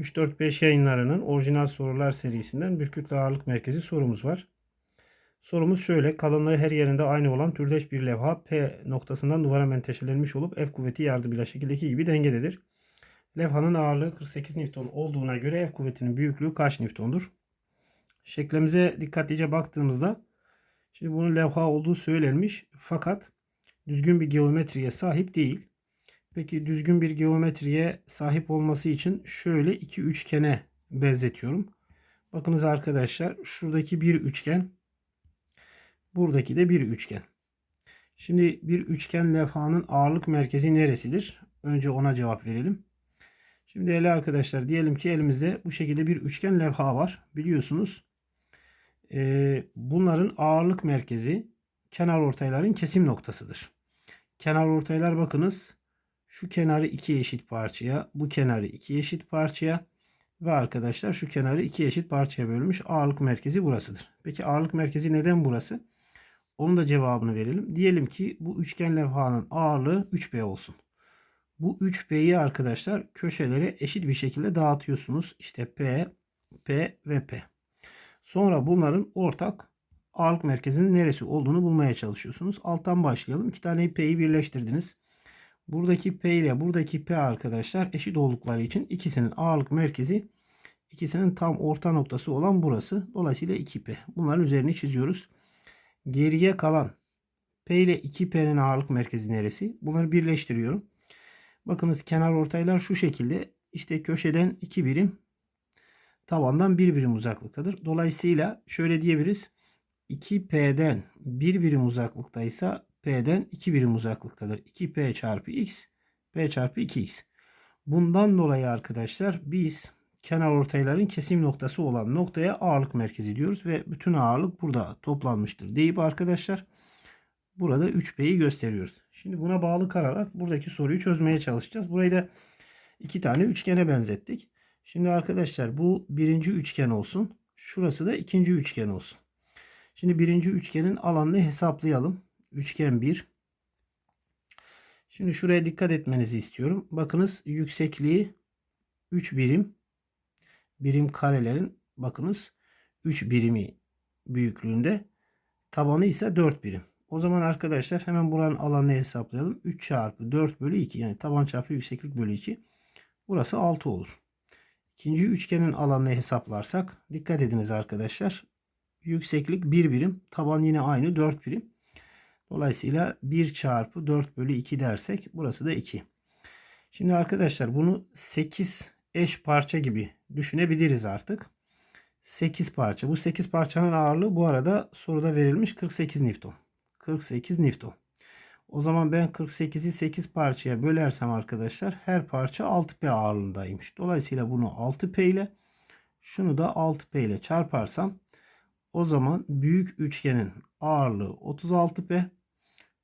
3-4-5 yayınlarının orijinal sorular serisinden bir kütle ağırlık merkezi sorumuz var. Sorumuz şöyle. Kalınlığı her yerinde aynı olan türdeş bir levha P noktasından duvara menteşelenmiş olup F kuvveti yardımıyla şekildeki gibi dengededir. Levhanın ağırlığı 48 Newton olduğuna göre F kuvvetinin büyüklüğü kaç Newton'dur? Şeklimize dikkatlice baktığımızda şimdi bunun levha olduğu söylenmiş fakat düzgün bir geometriye sahip değil. Peki düzgün bir geometriye sahip olması için şöyle iki üçgene benzetiyorum. Bakınız arkadaşlar şuradaki bir üçgen buradaki de bir üçgen. Şimdi bir üçgen levhanın ağırlık merkezi neresidir? Önce ona cevap verelim. Şimdi değerli arkadaşlar diyelim ki elimizde bu şekilde bir üçgen levha var. Biliyorsunuz e, bunların ağırlık merkezi kenar ortayların kesim noktasıdır. Kenar ortaylar bakınız şu kenarı iki eşit parçaya, bu kenarı iki eşit parçaya ve arkadaşlar şu kenarı iki eşit parçaya bölmüş. Ağırlık merkezi burasıdır. Peki ağırlık merkezi neden burası? Onun da cevabını verelim. Diyelim ki bu üçgen levhanın ağırlığı 3B olsun. Bu 3B'yi arkadaşlar köşelere eşit bir şekilde dağıtıyorsunuz. İşte P, P ve P. Sonra bunların ortak ağırlık merkezinin neresi olduğunu bulmaya çalışıyorsunuz. Alttan başlayalım. İki tane P'yi birleştirdiniz. Buradaki P ile buradaki P arkadaşlar eşit oldukları için ikisinin ağırlık merkezi ikisinin tam orta noktası olan burası. Dolayısıyla 2P. Bunların üzerini çiziyoruz. Geriye kalan P ile 2P'nin ağırlık merkezi neresi? Bunları birleştiriyorum. Bakınız kenar ortaylar şu şekilde. İşte köşeden 2 birim tabandan 1 birim uzaklıktadır. Dolayısıyla şöyle diyebiliriz. 2P'den 1 birim uzaklıktaysa P'den 2 birim uzaklıktadır. 2P çarpı X, P çarpı 2X. Bundan dolayı arkadaşlar biz kenar ortayların kesim noktası olan noktaya ağırlık merkezi diyoruz ve bütün ağırlık burada toplanmıştır deyip arkadaşlar burada 3P'yi gösteriyoruz. Şimdi buna bağlı kalarak buradaki soruyu çözmeye çalışacağız. Burayı da iki tane üçgene benzettik. Şimdi arkadaşlar bu birinci üçgen olsun. Şurası da ikinci üçgen olsun. Şimdi birinci üçgenin alanını hesaplayalım. Üçgen 1. Şimdi şuraya dikkat etmenizi istiyorum. Bakınız yüksekliği 3 birim. Birim karelerin bakınız 3 birimi büyüklüğünde. Tabanı ise 4 birim. O zaman arkadaşlar hemen buranın alanını hesaplayalım. 3 çarpı 4 bölü 2 yani taban çarpı yükseklik bölü 2. Burası 6 olur. İkinci üçgenin alanını hesaplarsak dikkat ediniz arkadaşlar. Yükseklik 1 birim. Taban yine aynı 4 birim. Dolayısıyla 1 çarpı 4 bölü 2 dersek burası da 2. Şimdi arkadaşlar bunu 8 eş parça gibi düşünebiliriz artık. 8 parça. Bu 8 parçanın ağırlığı bu arada soruda verilmiş 48 Newton. 48 Newton. O zaman ben 48'i 8 parçaya bölersem arkadaşlar her parça 6P ağırlığındaymış. Dolayısıyla bunu 6P ile şunu da 6P ile çarparsam o zaman büyük üçgenin ağırlığı 36P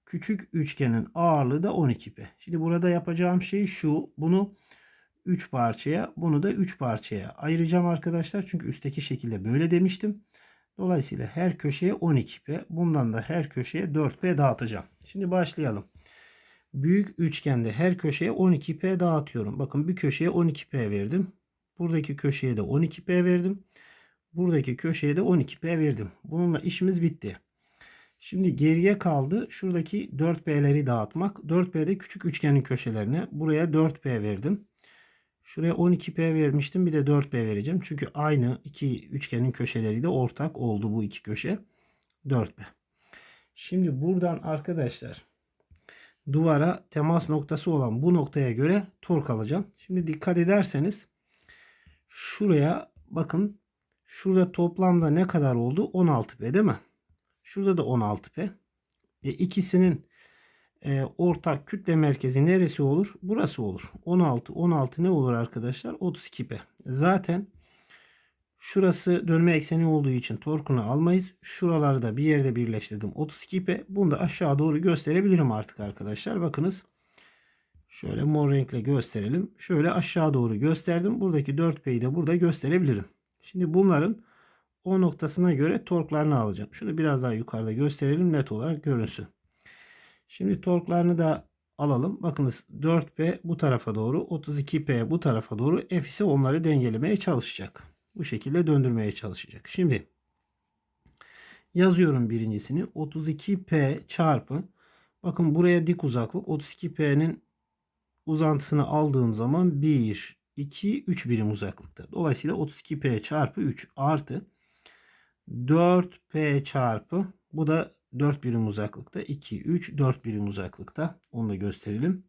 küçük üçgenin ağırlığı da 12P. Şimdi burada yapacağım şey şu. Bunu 3 parçaya bunu da 3 parçaya ayıracağım arkadaşlar. Çünkü üstteki şekilde böyle demiştim. Dolayısıyla her köşeye 12P. Bundan da her köşeye 4P dağıtacağım. Şimdi başlayalım. Büyük üçgende her köşeye 12P dağıtıyorum. Bakın bir köşeye 12P verdim. Buradaki köşeye de 12P verdim. Buradaki köşeye de 12P verdim. Bununla işimiz bitti. Şimdi geriye kaldı şuradaki 4P'leri dağıtmak. 4P'de küçük üçgenin köşelerine. Buraya 4P verdim. Şuraya 12P vermiştim. Bir de 4P vereceğim. Çünkü aynı iki üçgenin köşeleri de ortak oldu bu iki köşe. 4P. Şimdi buradan arkadaşlar duvara temas noktası olan bu noktaya göre tork alacağım. Şimdi dikkat ederseniz şuraya bakın şurada toplamda ne kadar oldu? 16P değil mi? Şurada da 16P. E, ikisinin e, ortak kütle merkezi neresi olur? Burası olur. 16. 16 ne olur arkadaşlar? 32P. Zaten şurası dönme ekseni olduğu için torkunu almayız. Şuraları da bir yerde birleştirdim. 32P. Bunu da aşağı doğru gösterebilirim artık arkadaşlar. Bakınız. Şöyle mor renkle gösterelim. Şöyle aşağı doğru gösterdim. Buradaki 4P'yi de burada gösterebilirim. Şimdi bunların o noktasına göre torklarını alacağım. Şunu biraz daha yukarıda gösterelim net olarak görünsün. Şimdi torklarını da alalım. Bakınız 4P bu tarafa doğru 32P bu tarafa doğru F ise onları dengelemeye çalışacak. Bu şekilde döndürmeye çalışacak. Şimdi yazıyorum birincisini 32P çarpı bakın buraya dik uzaklık 32P'nin uzantısını aldığım zaman 1, 2, 3 birim uzaklıkta. Dolayısıyla 32P çarpı 3 artı 4P çarpı bu da 4 birim uzaklıkta. 2, 3, 4 birim uzaklıkta. Onu da gösterelim.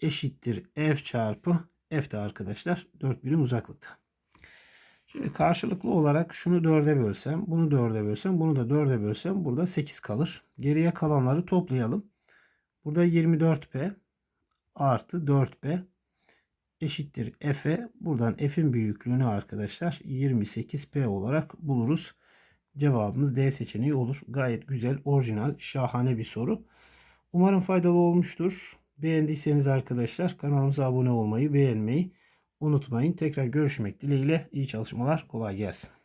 Eşittir F çarpı F de arkadaşlar 4 birim uzaklıkta. Şimdi karşılıklı olarak şunu 4'e bölsem, bunu 4'e bölsem, bunu da 4'e bölsem burada 8 kalır. Geriye kalanları toplayalım. Burada 24P artı 4P eşittir F'e. Buradan F'in büyüklüğünü arkadaşlar 28P olarak buluruz. Cevabımız D seçeneği olur. Gayet güzel, orijinal, şahane bir soru. Umarım faydalı olmuştur. Beğendiyseniz arkadaşlar kanalımıza abone olmayı, beğenmeyi unutmayın. Tekrar görüşmek dileğiyle. İyi çalışmalar, kolay gelsin.